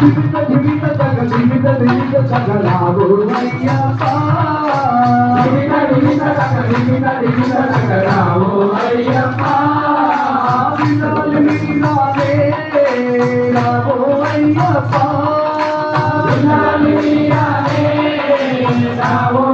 జీవిత జీవిత జగ జీవిత జీవిత జగ రాబోయ్యప్ప I will.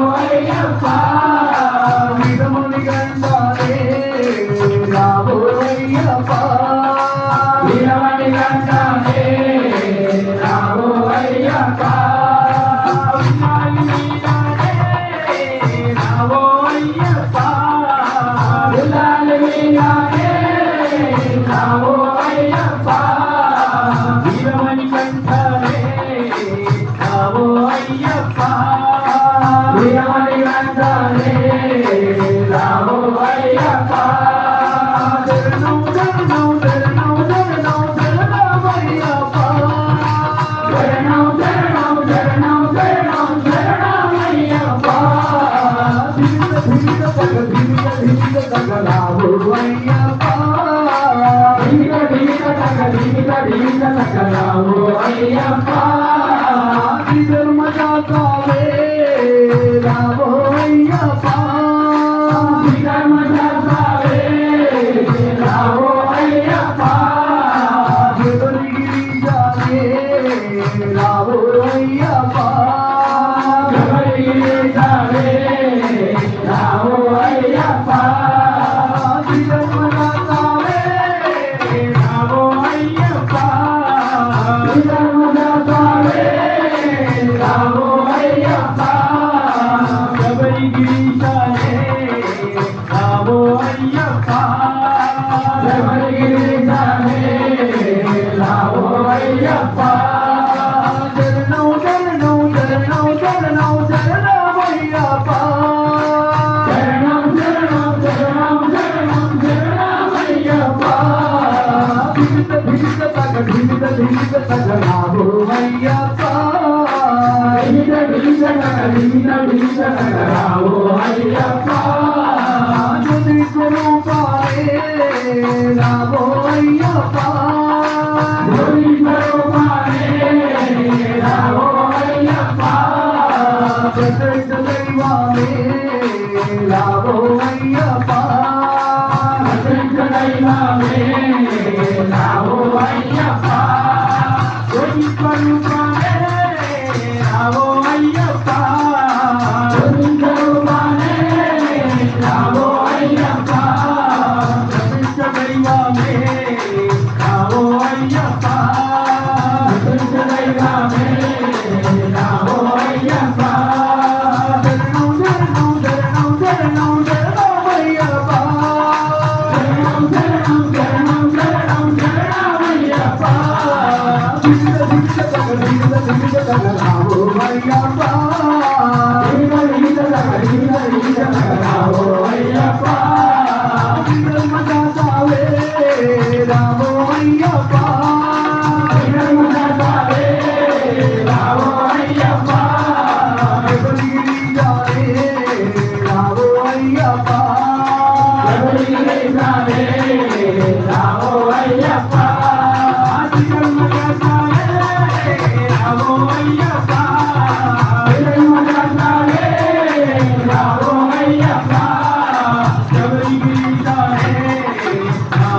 நிலாவோயா Oh, yeah, fine. Prasanna దైవామే లాభో Ayyappa Prasanna దైవామే లాభో Ayyappa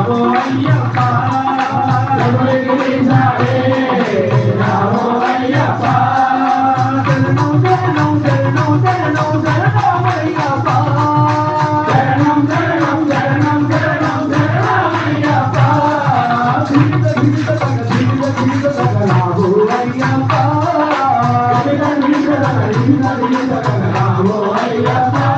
Oh, yeah.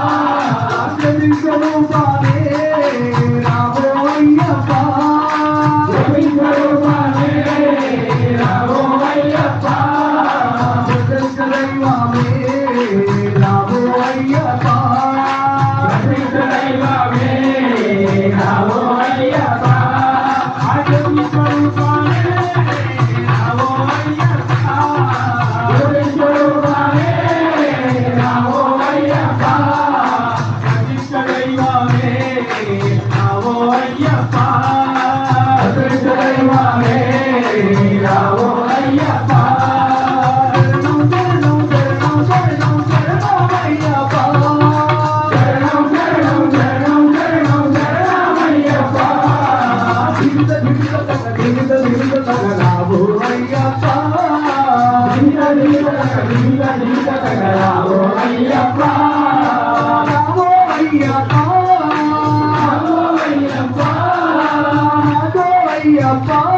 తగలావు Ayyappa Neela Neela Neela Neela Ayyappa